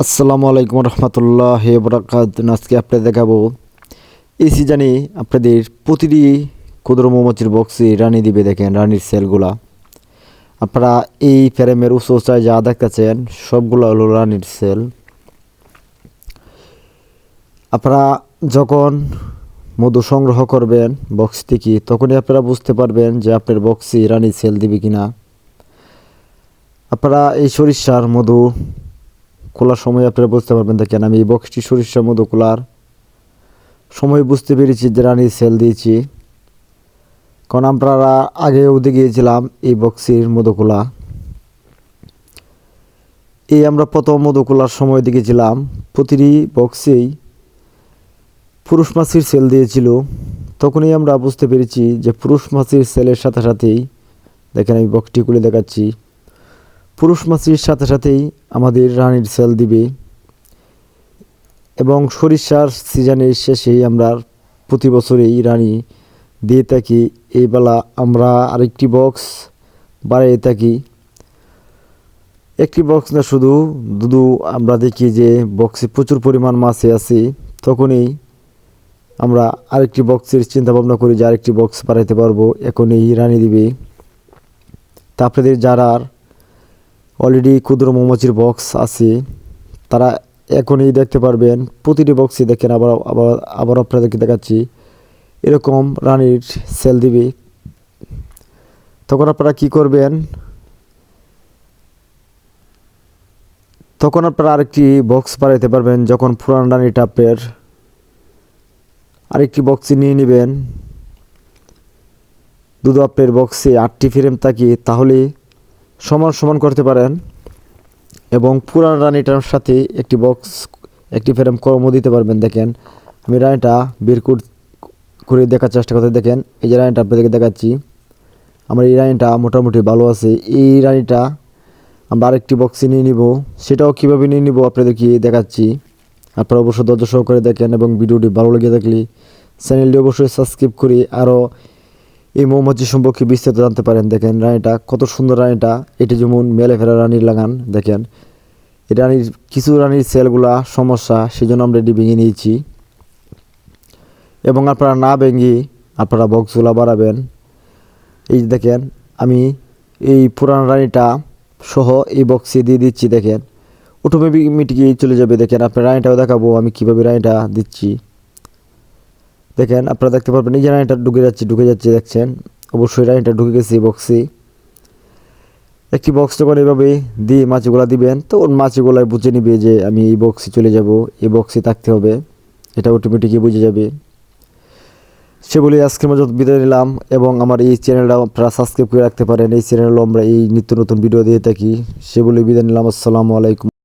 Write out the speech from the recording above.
আসসালামু আলাইকুম রহমতুল্লাহ বরাকাত আজকে আপনাদের দেখাবো এই সিজনে আপনাদের প্রতিটি ক্ষুদ্র মৌমাছির বক্সে রানী দিবে, দেখেন রানীর সেলগুলা আপনারা এই ফ্রেমের উঁচু উঁচায় যা দেখতেছেন, সবগুলো হলো রানীর সেল আপনারা যখন মধু সংগ্রহ করবেন বক্স থেকে, তখনই আপনারা বুঝতে পারবেন যে আপনার বক্সে রানীর সেল দিবে কিনা। আপনারা এই সরিষার মধু খোলার সময় আপনারা বুঝতে পারবেন দেখেন, আমি এই বক্সটি সরিষা মধু খোলার সময় বুঝতে পেরেছি যে রানী সেল দিয়েছি। কারণ আপনারা আগেও গিয়েছিলাম এই বক্সির মধু খোলা। এই আমরা প্রথম মধু খোলার সময় দেখেছিলাম, প্রতিটি বক্সেই পুরুষ মাছির সেল দিয়েছিল। তখনই আমরা বুঝতে পেরেছি যে পুরুষ মাছির সেলের সাথে সাথেই দেখেন আমি বক্সটি খুলে দেখাচ্ছি। পুরুষ মাছির সাথে সাথেই আমাদের রানীর সেল দিবে এবং সরিষার সিজনের শেষেই আমরা প্রতি বছরেই রানী দিয়ে থাকি। এই বেলা আমরা আরেকটি বক্স বাড়িয়ে থাকি। একটি বক্স না, শুধু দুধু আমরা দেখি যে বক্সে প্রচুর পরিমাণ মাছে আছে, তখনই আমরা আরেকটি বক্সের চিন্তা ভাবনা করি যে আরেকটি বক্স বাড়াইতে পারব। এখন এই রানী দিবে। তা আপনাদের যারা অলরেডি ক্ষুদ্র মৌমাছির বক্স আছে। তারা এখনই দেখতে পারবেন, প্রতিটি বক্সই দেখেন, আবার আবার আবার আপনাদেরকে দেখাচ্ছি। এরকম রানীর সেল দিবে। তখন আপনারা কি করবেন? তখন আপনারা আরেকটি বক্স বাড়াইতে পারবেন, যখন পুরান রানীটা আপনার আরেকটি বক্সে নিয়ে নেবেন। দুধ আপনার বক্সে আটটি ফ্রেম থাকে, তাহলে সমান সমান করতে পারেন এবং পুরান রানিটার সাথে একটি বক্স একটি ফ্রেম কর্ম দিতে পারবেন। দেখেন, আমি রানিটা বের করে দেখার চেষ্টা করতে দেখেন। এই যে রানিটা আপনাদেরকে দেখাচ্ছি। আমার এই রানিটা মোটামুটি ভালো আছে। এই রানিটা আমরা আরেকটি বক্সে নিয়ে নিব। সেটাও কীভাবে নিয়ে নিব আপনাদেরকে দেখাচ্ছি। আপনারা অবশ্যই ধৈর্য সহকারে দেখেন এবং ভিডিওটি ভালো লেগে থাকলে চ্যানেলটি অবশ্যই সাবস্ক্রাইব করে আরও এই মৌমাছি সম্পর্কে বিস্তারিত জানতে পারেন, দেখেন রানীটা, কত সুন্দর রানীটা। এটি যেমন মেলে ফেরা রানীর লাগান, দেখেন। এই রানীর কিছু রানীর সেলগুলা সমস্যা সেই জন্য আমরা এটি ভেঙে নিয়েছি। এবং আপনারা না ভেঙে আপনারা বক্সগুলা বাড়াবেন। এই দেখেন, আমি এই পুরান রানীটা সহ এই বক্সে দিয়ে দিচ্ছি, দেখেন। অটোমেটিকই চলে যাবে, দেখেন। আপনার রানীটাও দেখাবো আমি কীভাবে রানীটা দিচ্ছি। দেখেন, আপনারা দেখতে পারবেন, এই যে রানিটা ঢুকে যাচ্ছে ঢুকে যাচ্ছে, দেখছেন? অবশ্যই রানিটা ঢুকে গেছে বক্সে একটি বক্স যখন এভাবে দিয়ে মাছগুলা দিবেন তো ওর মাছগুলাই বুঝে নিবে যে আমি এই বক্সে চলে যাব, এই বক্সে থাকতে হবে। এটা অটোমেটিকই বুঝে যাবে। সে বলে আজকের মতো বিদায় নিলাম এবং আমার এই চ্যানেলটা আপনারা সাবস্ক্রাইব করে রাখতে পারেন। এই চ্যানেলও আমরা এই নিত্য নতুন ভিডিও দিয়ে থাকি। সে বলে বিদায় নিলাম। আসসালামু আলাইকুম।